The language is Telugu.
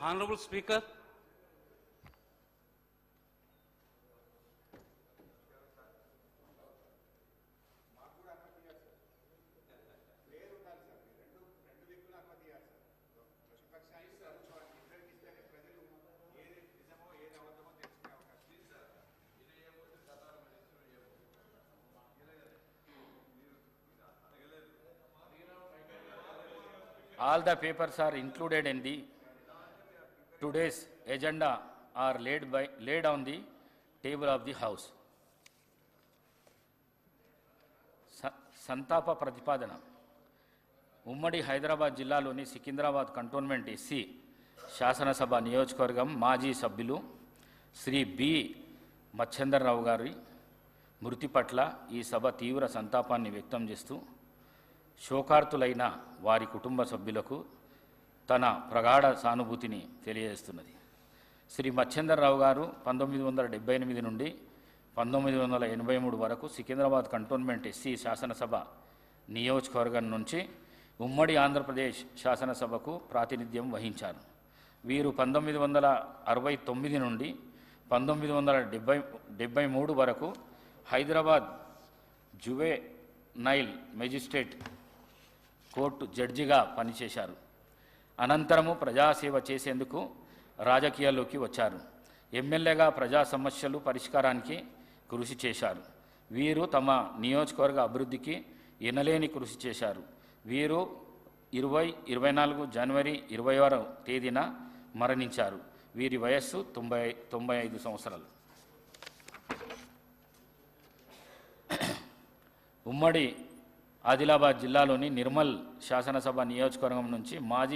Honorable Speaker, All the papers are included in the today's agenda are laid by, laid on the table of the house. సంతాప ప్రతిపాదన ఉమ్మడి హైదరాబాద్ జిల్లాలోని సికింద్రాబాద్ కంటోన్మెంట్ ఎస్సీ శాసనసభ నియోజకవర్గం మాజీ సభ్యులు శ్రీ బి మచ్చేందర్రావు గారి మృతి పట్ల ఈ సభ తీవ్ర సంతాపాన్ని వ్యక్తం చేస్తూ శోకార్తులైన వారి కుటుంబ సభ్యులకు తన ప్రగాఢ సానుభూతిని తెలియజేస్తున్నది. శ్రీ మచ్చేందర్రావు గారు పంతొమ్మిది వందల డెబ్బై ఎనిమిది నుండి పంతొమ్మిది వందల ఎనభై మూడు వరకు సికింద్రాబాద్ కంటోన్మెంట్ ఎస్సీ శాసనసభ నియోజకవర్గం నుంచి ఉమ్మడి ఆంధ్రప్రదేశ్ శాసనసభకు ప్రాతినిధ్యం వహించారు. వీరు పంతొమ్మిది వందల అరవై తొమ్మిది నుండి పంతొమ్మిది వందల డెబ్బై డెబ్బై మూడు వరకు Hyderabad juvenile magistrate court జడ్జిగా పనిచేశారు. అనంతరము ప్రజాసేవ చేసేందుకు రాజకీయాల్లోకి వచ్చారు. ఎమ్మెల్యేగా ప్రజా సమస్యలు పరిష్కారానికి కృషి చేశారు. వీరు తమ నియోజకవర్గ అభివృద్ధికి ఎనలేని కృషి చేశారు. వీరు ఇరవై ఇరవై నాలుగు జనవరి ఇరవై ఆరో తేదీన మరణించారు. వీరి వయస్సు తొంభై తొంభై ఐదు సంవత్సరాలు. ఉమ్మడి ఆదిలాబాద్ జిల్లాలోని నిర్మల్ శాసనసభ నియోజకవర్గం నుంచి మాజీ